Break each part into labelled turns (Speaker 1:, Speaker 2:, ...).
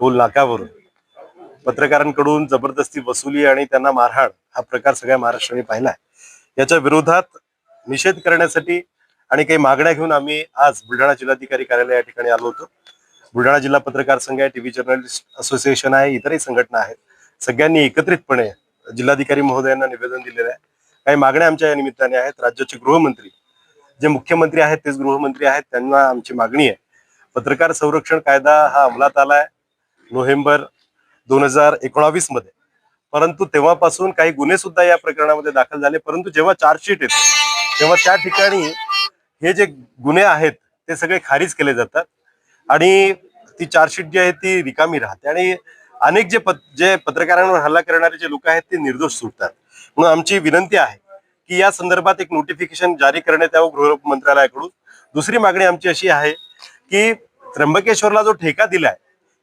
Speaker 1: Toll नाक्यावरून पत्रकारांकडून जबरदस्ती वसुली आणि त्यांना मारहाण हा प्रकार सगळ्या महाराष्ट्राने पाहिला आहे. याच्या विरोधात निषेध करण्यासाठी आणि काही मागण्या घेऊन आम्ही आज बुलढाणा जिल्हाधिकारी कार्यालय या ठिकाणी आलो होतो. बुलढाणा जिल्हा पत्रकार संघ आहे टीव्ही जर्नलिस्ट असोसिएशन आहे इतरही संघटना आहेत. सगळ्यांनी एकत्रितपणे जिल्हाधिकारी महोदयांना निवेदन दिलेलं आहे. काही मागण्या आमच्या या निमित्ताने आहेत. राज्याचे गृहमंत्री जे मुख्यमंत्री आहेत तेच गृहमंत्री आहेत त्यांना आमची मागणी आहे. पत्रकार संरक्षण कायदा हा अंमलात आला आहे नोव्हेंबर दोन हजार एकोणावीसमध्ये. परंतु तेव्हापासून काही गुन्हे सुद्धा या प्रकरणामध्ये दाखल झाले. परंतु जेव्हा चार्जशीट येते तेव्हा त्या ठिकाणी हे जे गुन्हे आहेत ते सगळे खारिज केले जातात. आणि ती चार्जशीट जी आहे ती रिकामी राहते. आणि अनेक जे पत जे पत्रकारांवर हल्ला करणारे जे लोक आहेत ते निर्दोष सुटतात. म्हणून आमची विनंती आहे की या संदर्भात एक नोटिफिकेशन जारी करण्यात यावं गृह मंत्रालयाकडून दुसरी मागणी आमची अशी आहे की त्र्यंबकेश्वरला जो ठेका दिलाय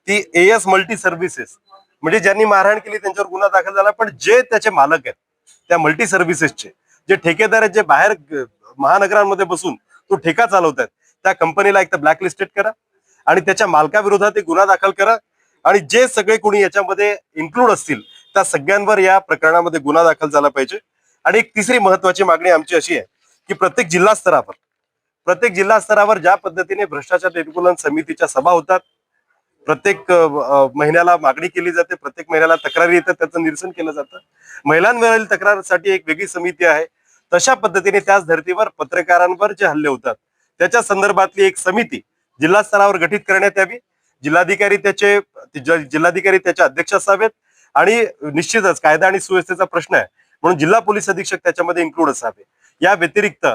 Speaker 1: ती एएस मल्टी सर्व्हिसेस म्हणजे ज्यांनी मारहाण केली त्यांच्यावर गुन्हा दाखल झाला पण जे त्याचे मालक आहेत त्या मल्टी सर्व्हिसेसचे जे ठेकेदार आहेत जे बाहेर महानगरांमध्ये बसून तो ठेका चालवत आहेत त्या कंपनीला एक तर ब्लॅकलिस्टेड करा आणि त्याच्या मालकाविरोधात एक गुन्हा दाखल करा आणि जे सगळे कोणी याच्यामध्ये इन्क्लूड असतील त्या सगळ्यांवर या प्रकरणामध्ये गुन्हा दाखल झाला पाहिजे. आणि एक तिसरी महत्वाची मागणी आमची अशी आहे की प्रत्येक जिल्हा स्तरावर प्रत्येक जिल्हा स्तरावर ज्या पद्धतीने भ्रष्टाचार निर्मूलन समितीच्या सभा होतात प्रत्येक महिन्याला मागणी केली जाते प्रत्येक महिन्याला तक्रारी येतात त्याचं निरसन केलं जातं. महिलांवरील तक्रारसाठी एक वेगळी समिती आहे. तशा पद्धतीने त्याच धर्तीवर पत्रकारांवर जे हल्ले होतात त्याच्या संदर्भातली एक समिती जिल्हा स्तरावर गठीत करण्यात यावी. जिल्हाधिकारी त्याचे जिल्हाधिकारी त्याचे अध्यक्ष असावेत आणि निश्चितच कायदा आणि सुव्यवस्थेचा प्रश्न आहे. म्हणून जिल्हा पोलीस अधीक्षक त्याच्यामध्ये इन्क्लूड असावे. या व्यतिरिक्त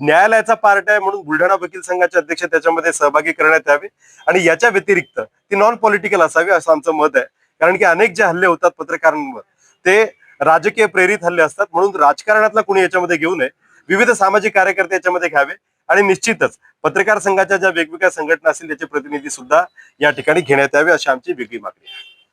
Speaker 1: न्यायालयाचा पार्ट आहे म्हणून बुलढाणा वकील संघाचे अध्यक्ष त्याच्यामध्ये सहभागी करण्यात यावे. आणि याच्या व्यतिरिक्त ती नॉन पॉलिटिकल असावी असं आमचं मत आहे. कारण की अनेक जे हल्ले होतात पत्रकारांवर ते राजकीय प्रेरित हल्ले असतात. म्हणून राजकारणातला कुणी याच्यामध्ये घेऊ नये. विविध सामाजिक कार्यकर्ते याच्यामध्ये घ्यावे. आणि निश्चितच पत्रकार संघाच्या ज्या वेगवेगळ्या संघटना असतील त्याचे प्रतिनिधी सुद्धा या ठिकाणी घेण्यात यावे अशी आमची वेगळी मागणी आहे.